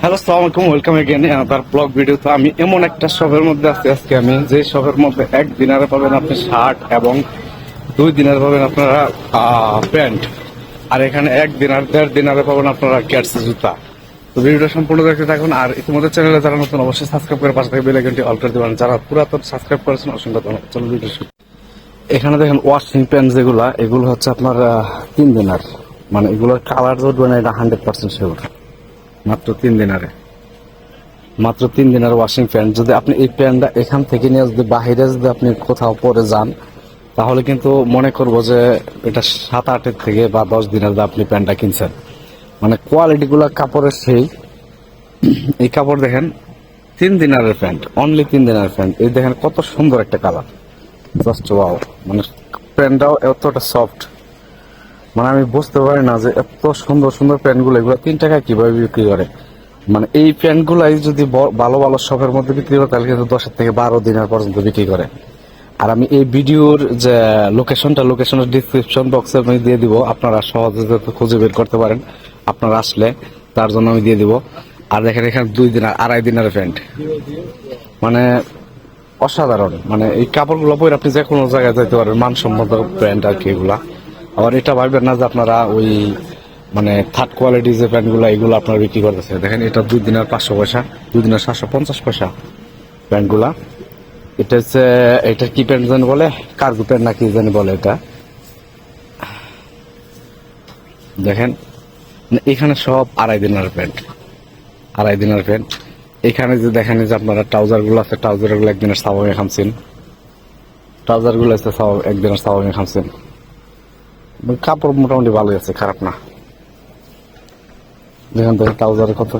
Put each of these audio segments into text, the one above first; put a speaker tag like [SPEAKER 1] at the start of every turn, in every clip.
[SPEAKER 1] Hello সালাম welcome again তার blog video তো আমি এমন একটা শপের মধ্যে আছি আজকে আমি, যে শপের মধ্যে এক দিনারে পাবেন আপনি শার্ট এবং দুই দিনারে পাবেন আপনারা প্যান্ট। আর এখানে এক দিনার, দেড় দিনারে পাবেন আপনারা ক্যাটস জুতা। তো ভিডিওটা সম্পূর্ণ দেখতে থাকুন, আর ইতিমধ্যে চ্যানেলে যারা নতুন, অবশ্যই সাবস্ক্রাইব করে পাশে থেকে বেল আইকনটি অল করে দেবেন। যারা পুরাতন সাবস্ক্রাইব করেছেন, অসংখ্য ধন্যবাদ। চলো ভিডিও এখানে দেখেন ওয়াশিং প্যান্ট যেগুলা, এগুলো হচ্ছে আপনার তিন দিনার। মানে এগুলোর কালার না এটা হান্ড্রেড পার্সেন্ট শিওর মাত্র তিন দিনারে মাত্র তিন দিনের ওয়াশিং প্যান্ট যদি আপনি এই প্যান্টটা এখান থেকে নিয়ে যদি বাহিরে যদি আপনি কোথাও পরে যান, তাহলে কিন্তু মনে করব যে এটা সাত আটের থেকে বা দশ দিনের আপনি প্যান্টটা কিনছেন। মানে কোয়ালিটি গুলা কাপড়ের সেই। এই কাপড় দেখেন, তিন দিনারের প্যান্ট অনলি তিন দিনারের প্যান্ট। এই দেখেন কত সুন্দর একটা কালার। জাস্ট ওয়াও মানে প্যান্টটাও এতটা সফট মানে আমি বুঝতে পারি না যে এত সুন্দর সুন্দর প্যান্টগুলো এগুলো তিন টাকা কীভাবে বিক্রি করে? মানে এই প্যান্টগুলাই যদি ভালো ভালো শপের মধ্যে বিক্রি করে, তাহলে কিন্তু দশের থেকে বারো দিনের পর্যন্ত বিক্রি করে। আর আমি এই ভিডিওর যে লোকেশনটা লোকেশনের ডিসক্রিপশন বক্সে আমি দিয়ে দিব। আপনারা সহজে যাতে খুঁজে বের করতে পারেন, আপনারা আসলে তার জন্য আমি দিয়ে দিব। আর দেখেন এখানে দুই দিন আড়াই দিনের প্যান্ট। মানে অসাধারণ। মানে এই কাপড়গুলো পরে আপনি যে কোনো জায়গায় যেতে পারেন, মানসম্মত প্যান্ট আর কি এগুলা। আবার এটা ভাববেন না যে আপনারা ওই মানে থার্ড কোয়ালিটি যে প্যান্টগুলো, এগুলো আপনারা বিক্রি করতেছে দেখেন, এটা দুই দিনের পাঁচশো পয়সা, দুই দিনের সাতশো পঞ্চাশ পয়সা প্যান্টগুলা। এটা হচ্ছে, এটা কি প্যান্ট জানি বলে? কার্গো প্যান্ট না কি বলে এটা? দেখেন মানে এখানে সব আড়াই দিনের প্যান্ট। আড়াই দিনের প্যান্ট। এখানে যে দেখেন যে আপনারা ট্রাউজারগুলো আছে ট্রাউজারগুলো একদিনের সাবামে খামছেন। ট্রাউজারগুলো আছে সাবা- একদিনের সাবামে খামছেন। কাপড় মোটামুটি ভালোই আছে, খারাপ না। দেখেন দেখেন ট্রাউজার কত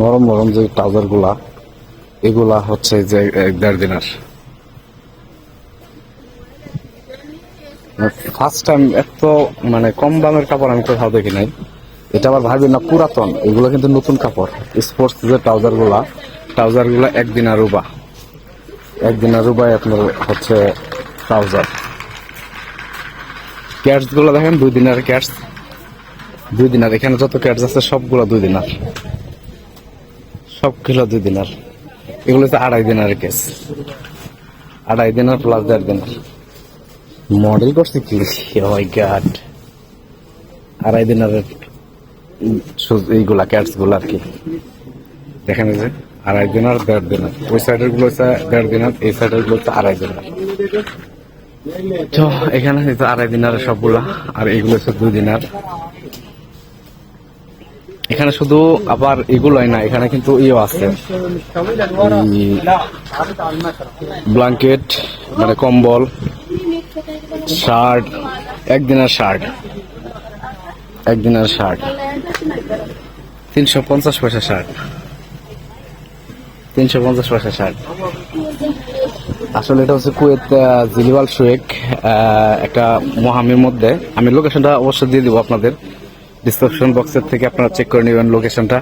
[SPEAKER 1] নরম নরম যে ট্রাউজারগুলা, এগুলা হচ্ছে যে এক দেড় দিনের। ফার্স্ট টাইম এত মানে কম দামের কাপড় আমি কোথাও দেখি নাই। এটা আবার ভাবি না পুরাতন, এগুলো কিন্তু নতুন কাপড়। স্পোর্টস যে ট্রাউজারগুলা ট্রাউজারগুলা একদিন আরুবা একদিন আরুবাই আপনার হচ্ছে ট্রাউজার ক্যাটসগুলো দেখেন, দুই দিনের ক্যাটস দুই দিনার, এখানে যত ক্যাটস আছে, সবগুলো দুই দিনার। সবগুলো দুই দিনার। এগুলো হচ্ছে আড়াই দিনের কেস আড়াই দিনের প্লাস দেড় দিনের। মডেল করছে কি? ওই গাড আড়াই দিনের এইগুলা ক্যাটসগুলো আর কি। দেখেন যে, আড়াই দিনের, দেড় দিনের। ওই সাইডেরগুলো হচ্ছে দেড় দিনের, এই সাইডেরগুলো হচ্ছে আড়াই দিনের। তো এখানে হচ্ছে আড়াই দিনের সবগুলা, আর এগুলো হচ্ছে দুই দিনের এখানে শুধু আবার এগুলোই না, এখানে কিন্তু ইয়ে আছে। ব্ল্যাঙ্কেট মানে কম্বল, শার্ট, একদিনের শার্ট একদিনের শার্ট। তিনশো পঞ্চাশ পয়সা শার্ট। তিনশো পঞ্চাশ পয়সা শার্ট। আসলে এটা হচ্ছে কুয়েত জিলিওয়াল শুয়েক একটা মহামির মধ্যে। আমি লোকেশনটা অবশ্যই দিয়ে দিব আপনাদের। ডিসক্রিপশন বক্সের থেকে আপনারা চেক করে নেবেন লোকেশনটা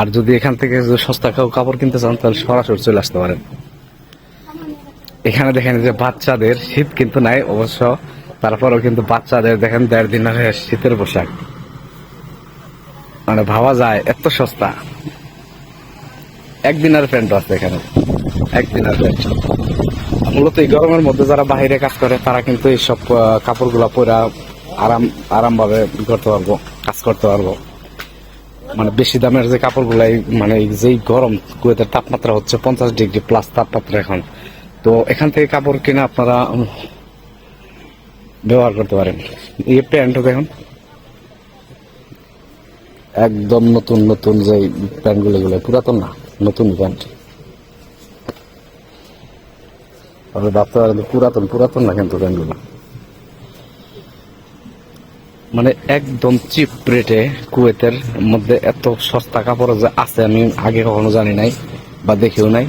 [SPEAKER 1] আর যদি এখান থেকে সস্তা কাপড় কিনতে চান, তাহলে সরাসরি চলে আসতে পারেন। এখানে দেখেন যে বাচ্চাদের শীত কিন্তু নাই, অবশ্য। তারপরেও কিন্তু বাচ্চাদের দেখেন দেড় দিনের শীতের পোশাক। মানে ভাবা যায়, এত সস্তা। একদিনের প্যান্ট আছে এখানে। একদিনের প্যান্ট মূলত এই গরমের মধ্যে যারা বাইরে কাজ করে, তারা কিন্তু এইসব কাপড়গুলো পরে আরাম, আরামভাবে করতে পারব, কাজ করতে পারব। মানে বেশি দামের যে কাপড়গুলো এই মানে যেই গরম কুয়েতের তাপমাত্রা হচ্ছে পঞ্চাশ ডিগ্রি প্লাস তাপমাত্রা এখন। তো এখান থেকে কাপড় কিনে আপনারা ব্যবহার করতে পারেন। এই প্যান্টও দেখুন। একদম নতুন নতুন যে প্যান্টগুলো এগুলো, পুরাতন না, নতুন প্যান্ট। তবে ভাবতে পারেন পুরাতন পুরাতন না কিন্তু প্যান্টগুলো মানে একদম চিপ রেটে কুয়েতের মধ্যে এত সস্তা কাপড় যে আছে আমি আগে কখনো জানি নাই বা দেখেও নাই।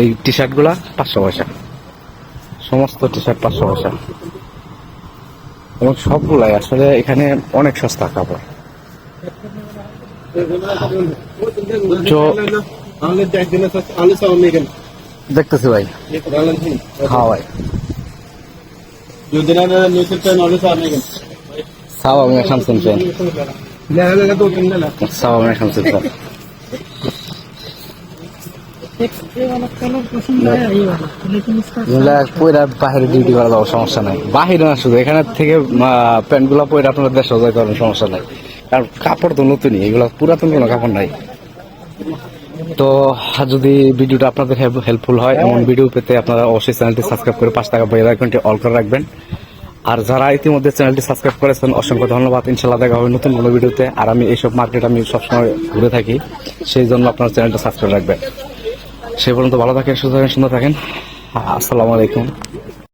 [SPEAKER 1] এই টি শার্টগুলা পাঁচশো পয়সা। সমস্ত টি শার্ট পাঁচশো পয়সা। এবং সবগুলাই আসলে এখানে অনেক সস্তা কাপড়। তো দেখতেছি ভাই। হ্যাঁ ভাই
[SPEAKER 2] সাওয়া
[SPEAKER 1] মিয়া শামসুন সেন সাওয়া মিয়া শামসুন বাহিরে ডিউটি করা যাওয়ার সমস্যা নাই। বাহিরে না শুধু, এখানে থেকে প্যান্টগুলো পয়রা আপনারা দেশ সজাগ করেন সমস্যা নাই। কারণ কাপড় তো নতুনই, এগুলা পুরাতন কোনো কাপড় নাই। তো যদি ভিডিওটা আপনাদের হেল্পফুল হয় এমন ভিডিও পেতে আপনারা অবশ্যই চ্যানেলটি সাবস্ক্রাইব করে পাঁচ টাকা বেল আইকনটি অল করে রাখবেন। আর যারা ইতিমধ্যে চ্যানেলটি সাবস্ক্রাইব করেছেন অসংখ্য ধন্যবাদ। ইনশাল্লাহ দেখা হবে নতুন কোনো ভিডিওতে আর আমি এইসব মার্কেট আমি সবসময় ঘুরে থাকি সেই জন্য আপনার চ্যানেলটা সাবস্ক্রাইব রাখবেন। সেই পর্যন্ত ভালো থাকেন সুস্থ থাকেন সুন্দর থাকেন। আসসালামু আলাইকুম।